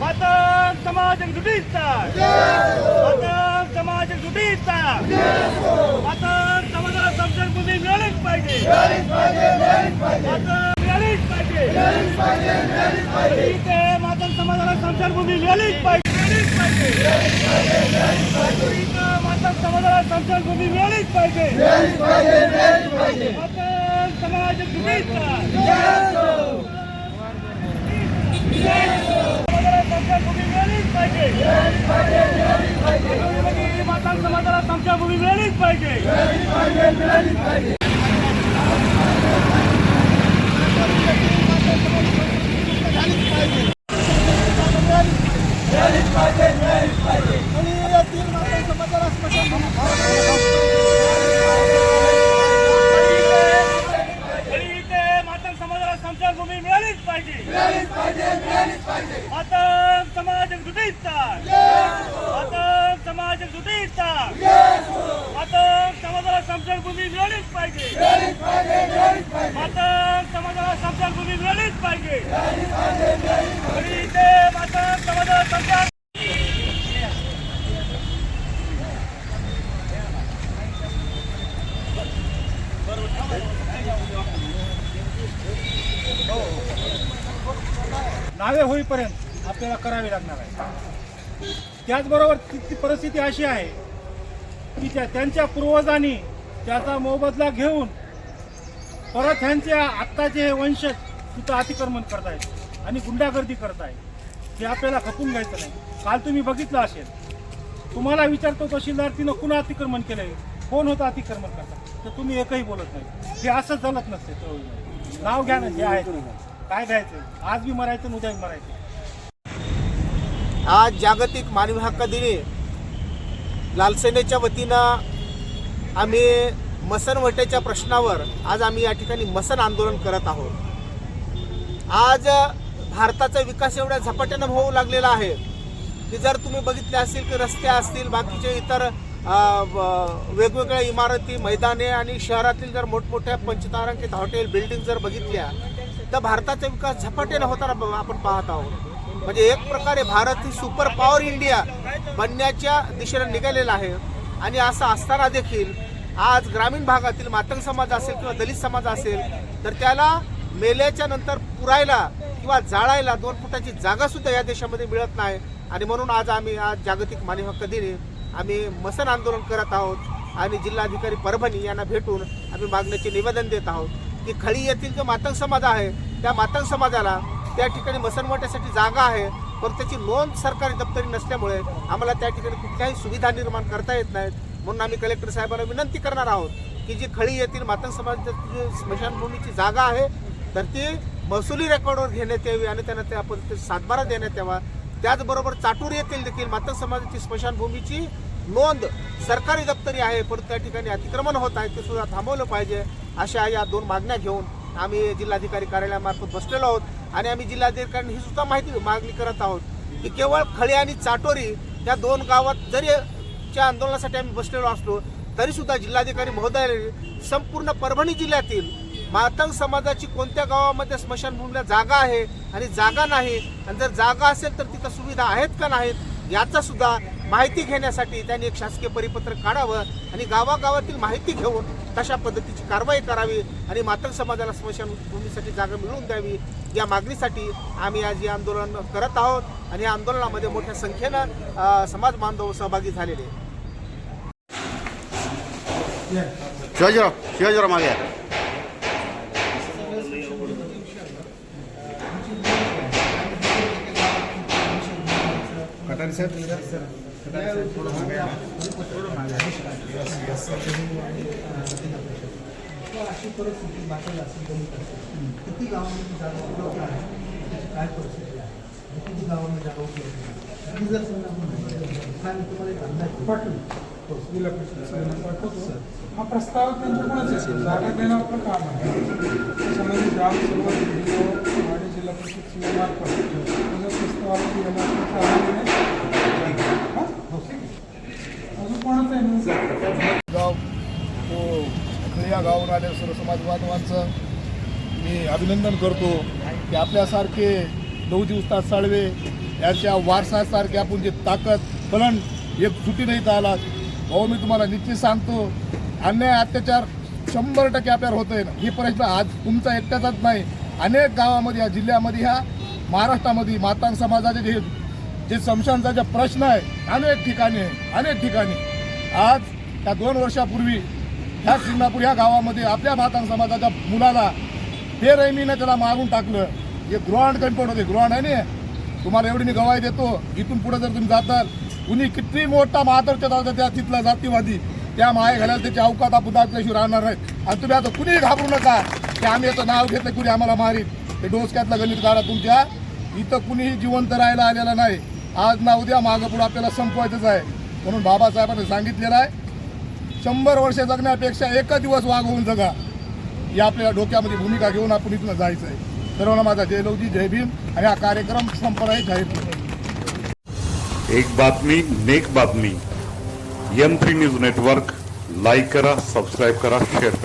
मतदान समाज जुटीचा मतदान समाज जुटीचा पाहिजे. मातंग मिळालीच पाहिजे ठीक आहे मातंग समाजाला समजून बुद्धी मिळालीच पाहिजे. मिळालीच पाहिजे ठीक आहे, समाजाला समजून मिळालीच पाहिजे. मातंग समाज एकजुटीचा माता समाजाला संख्याभूमी मिळालीच पाहिजे आणि इथे माता समाजाला संख्याभूमी मिळालीच पाहिजे. माता समाज एकजुटीचा माता समाज एकजुटीचा माता समाजाला संख्याभूमी मिळालीच पाहिजे. माता समाजाला संख्याभूमी मिळालीच पाहिजे. आणि इथे माता समाजाला संख्या नावे होईपर्यंत आपल्याला करावी लागणार आहे. त्याचबरोबर ती परिस्थिती अशी आहे की त्या त्यांच्या पूर्वजांनी त्याचा मोबदला घेऊन परत ह्यांच्या आत्ताचे हे वंशज तिथं अतिक्रमण करतायत आणि गुंडागर्दी करतायत. हे आपल्याला खपून घ्यायचं नाही. काल तुम्ही बघितलं असेल. तुम्हाला विचारतो तहसीलदार तिनं कुणा अतिक्रमण केलंय? कोण होतं अतिक्रमण करता तर तुम्ही एकही बोलत नाही. हे असं चालत नसते. नाव घ्या ना जे आहे. ते. काय घ्यायचं? आज बी मरायचं उद्याही मरायचं. आज जागतिक मानवी हक्क दिनी लालसेनेच्या वतीनं आम्ही मसनवटेच्या प्रश्नावर आज आम्ही या ठिकाणी मसन आंदोलन करत आहोत. आज भारताचा विकास एवढ्या झपाट्यानं होऊ लागलेला आहे की जर तुम्ही बघितले असतील की रस्ते असतील बाकीचे इतर वेगवेगळ्या इमारती मैदाने आणि शहरातील जर मोठमोठ्या पंचतारांकित हॉटेल बिल्डिंग जर बघितल्या तर भारताचा विकास झपाट्याने होताना आपण पाहत आहोत. म्हणजे एक प्रकारे भारत ही सुपर पॉवर इंडिया बनण्याच्या दिशेने निघालेला आहे. आणि असं असताना देखील आज ग्रामीण भागातील मातंग समाज असेल किंवा दलित समाज असेल तर त्याला मेल्याच्या नंतर पुरायला किंवा जाळायला दोन फुटाची जागा सुद्धा या देशामध्ये मिळत नाही. आणि म्हणून आज आम्ही आज जागतिक मानवी हक्क दिने आम्ही मसन आंदोलन करत आहोत. आणि जिल्हाधिकारी परभणी यांना भेटून आम्ही मागण्याचे निवेदन देत आहोत. की खळी येथील जो मातंग समाज आहे त्या मातंग समाजाला त्या ठिकाणी मसनवट्यासाठी जागा आहे. पण त्याची नोंद सरकारी दप्तरी नसल्यामुळे आम्हाला त्या ठिकाणी कुठल्याही सुविधा निर्माण करता येत नाहीत. म्हणून आम्ही कलेक्टर साहेबांना विनंती करणार आहोत की जी खळी येथील मातंग समाजाची जी स्मशानभूमीची जागा आहे तर ती महसुली रेकॉर्डवर घेण्यात यावी आणि त्यांना त्या पद्धतीने सातबारा देण्यात यावा. त्याचबरोबर चाटूर येथील देखील मातंग समाजाची स्मशानभूमीची नोंद सरकारी दप्तरी आहे पण त्या ठिकाणी अतिक्रमण होत आहे ते सुद्धा थांबवलं पाहिजे अशा या दोन मागण्या घेऊन आम्ही जिल्हाधिकारी कार्यालयामार्फत बसलेलो आहोत. आणि आम्ही जिल्हाधिकाऱ्यांनी ही सुद्धा माहिती मागणी करत आहोत की केवळ खळे आणि चाटोरी या दोन गावात जरी च्या आंदोलनासाठी आम्ही बसलेलो असलो तरीसुद्धा जिल्हाधिकारी महोदयांनी संपूर्ण परभणी जिल्ह्यातील मातंग समाजाची कोणत्या गावामध्ये स्मशानभूमीला जागा आहे आणि जागा नाही आणि जर जागा असेल तर तिथं सुविधा आहेत का नाहीत याचा सुद्धा माहिती घेण्यासाठी त्यांनी एक शासकीय परिपत्रक काढावं आणि गावागावातील माहिती घेऊन तशा पद्धतीची कारवाई करावी आणि मातंग समाजाला स्मशानभूमीसाठी जागा मिळवून द्यावी या मागणीसाठी आम्ही आज हे आंदोलन करत आहोत आणि या आंदोलनामध्ये मोठ्या संख्येनं समाज बांधव सहभागी झालेले आहेत. शिवाजीराव शिवाजीराव मागे या. अशी परिस्थिती बाकी असेल किती गावामध्ये जागा उपलब्ध आहे काय परिस्थिती आहे किती गावांमध्ये जागा उपलब्ध आहे जर समजा हा तुम्हाला एक अंदाज पाठवू हा प्रस्ताव त्यांच्याकडूनच येतो जागा देणं आपलं काम आहे त्याच्यामध्ये ग्रामसेवक व्हिडिओ आणि जिल्हा परिषद सीओमार्फत या गावावर आले सर्व समाज बांधवांचं मी अभिनंदन करतो की आपल्यासारखे नऊ दिवसात साळवे याच्या वारसासारखे आपण जे ताकद फलन एक सुटी नाही आला भाऊ मी तुम्हाला निश्चित सांगतो अन्याय अत्याचार शंभर टक्के आपल्यावर होतोय. आहे ही प्रश्न आज तुमचा एकट्याचाच नाही. अनेक गावामध्ये या जिल्ह्यामध्ये ह्या महाराष्ट्रामध्ये मातांग समाजाचे जे जे समशांचा जे प्रश्न आहे अनेक ठिकाणी आहे अनेक ठिकाणी. आज त्या दोन वर्षापूर्वी ह्या सिंगणापूर ह्या गावामध्ये आपल्या भातांग समाजाच्या मुलाला ते रैमीनं त्याला मारून टाकलं. हे ग्रॉन्ड कंपाऊंड होते. ग्रॉन्ड आहे ना तुम्हाला एवढी मी गवाही देतो. इथून पुढे जर तुम्ही जाताल कुणी किती मोठा महादरच्या होता त्या तिथला जातीवादी. त्या माया घालायला त्याची अवकात आपण दाखल्याशिवाय राहणार नाही. आणि तुम्ही आता कुणीही घाबरू नका. की आम्ही याचं नाव घेतलं कुणी आम्हाला मारीत. ते डोसक्यातला गणित काढा तुमच्या. इथं कुणीही जिवंत राहायला आलेलं नाही. आज ना उद्या मागं पुढं आपल्याला संपवायचंच आहे. म्हणून बाबासाहेबांनी सांगितलेलं आहे शंभर वर्ष जगण्यापेक्षा एकच दिवस वागवून जगा. या आपल्या डोक्यामध्ये भूमिका घेऊन आपण इथून जायचं आहे सर्वांना माझा जय लवजी जय भीम. आणि हा कार्यक्रम संपला जाहीर एक बातमी नेक बातमी. M three news network. Like करा सबस्क्राईब करा शेअर करा.